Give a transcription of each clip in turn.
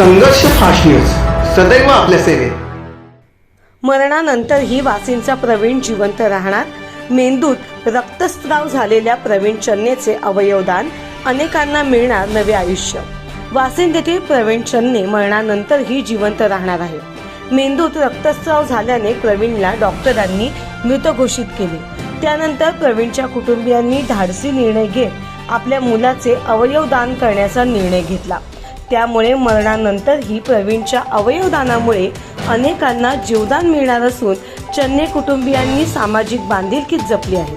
संघर्ष fast news सदैव आपल्या सेवेत. मरणानंतरही वासींचा प्रवीण जिवंत राहणार. मेंदूत रक्तस्त्राव झालेल्या प्रवीण चन्नेचे अवयवदान अनेकांना मिळणार नवे आयुष्य. वासिंद येथील प्रवीण चन्ने मरणानंतरही जिवंत राहणार आहे. मेंदूत रक्तस्त्राव झाल्याने प्रवीणला डॉक्टरांनी मृत घोषित केले. त्यानंतर प्रवीणच्या कुटुंबियांनी धाडसी निर्णय घेत आपल्या मुलाचे अवयव दान करण्याचा निर्णय घेतला. त्यामुळे मरणानंतरही प्रवीणच्या अवयवदानामुळे अनेकांना जीवदान मिळणार असून चन्ने कुटुंबियांनी सामाजिक बांधिलकीत जपली आहे.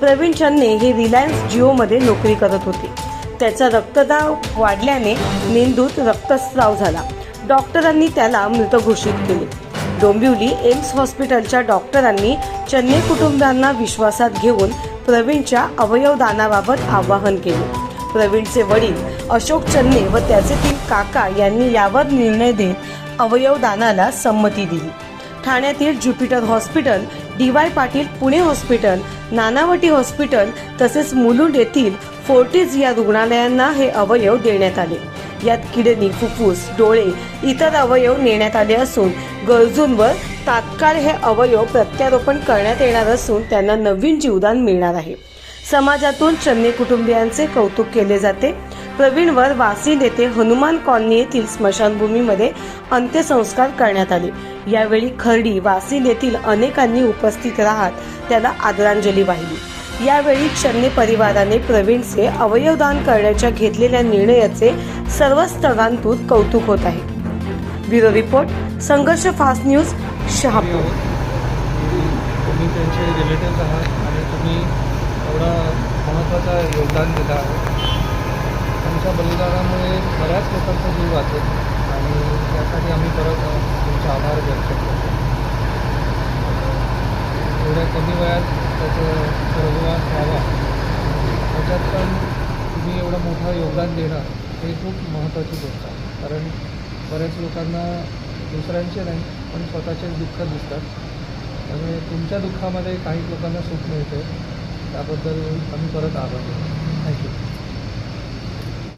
प्रवीण चन्ने हे रिलायन्स जिओमध्ये नोकरी करत होते. त्याचा रक्तदाब वाढल्याने मेंदूत रक्तस्राव झाला. डॉक्टरांनी त्याला मृत घोषित केले. डोंबिवली एम्स हॉस्पिटलच्या डॉक्टरांनी चन्ने कुटुंबियांना विश्वासात घेऊन प्रवीणच्या अवयवदानाबाबत आवाहन केले. प्रवीणचे वडील अशोक चन्ने व त्याचे तीन काका यांनी यावर निर्णय देत अवयवदानाला संमती दिली. ठाण्यातील Jupiter hospital D Y Patil Pune hospital Nanavati hospital तसेच मुलुंड येथील फोर्टिज या रुग्णालयांना हे अवयव देण्यात आले. यात किडनी फुफ्फुस डोळे इतर अवयव नेण्यात आले असून गरजूंवर तात्काळ हे अवयव प्रत्यारोपण करण्यात येणार असून त्यांना नवीन जीवदान मिळणार आहे. समाजातून चन्ने कुटुंबियांचे कौतुक केले जाते. प्रवीणवर वासिंद येथे हनुमान कॉलनी येथील स्मशानभूमीमध्ये अंत्यसंस्कार करण्यात आले. यावेळी खर्डी वासिंद येथील अनेकांनी उपस्थित राहत त्याला आदरांजली वाहिली. यावेळी चन्ने परिवाराने प्रवीणचे अवयवदान करण्याच्या घेतलेल्या निर्णयाचे सर्व स्तरांतून कौतुक होत आहे. Bureau report Sangharsh fast news Shahapur. तुम्ही त्यांचे रिलेटिव्ह आहात आणि तुम्ही एवढा महत्त्वाचा योगदान दिलं आहे तुमच्या बलिदानामुळे बऱ्याच लोकांचा जीव वाचेल आणि त्यासाठी आम्ही परत तुमचे आभार व्यक्त करतो. एवढ्या कमी वयात त्याचं सर्ववास व्हावा. त्याच्यात पण तुम्ही एवढं मोठं योगदान देणं हे खूप महत्त्वाची गोष्ट आहे. कारण बऱ्याच लोकांना दुसऱ्यांचे नाही पण स्वतःचे दुःख दिसतात. त्यामुळे तुमच्या दुःखामध्ये काही लोकांना सुख मिळते त्याबद्दल आम्ही परत आभार थँक्यू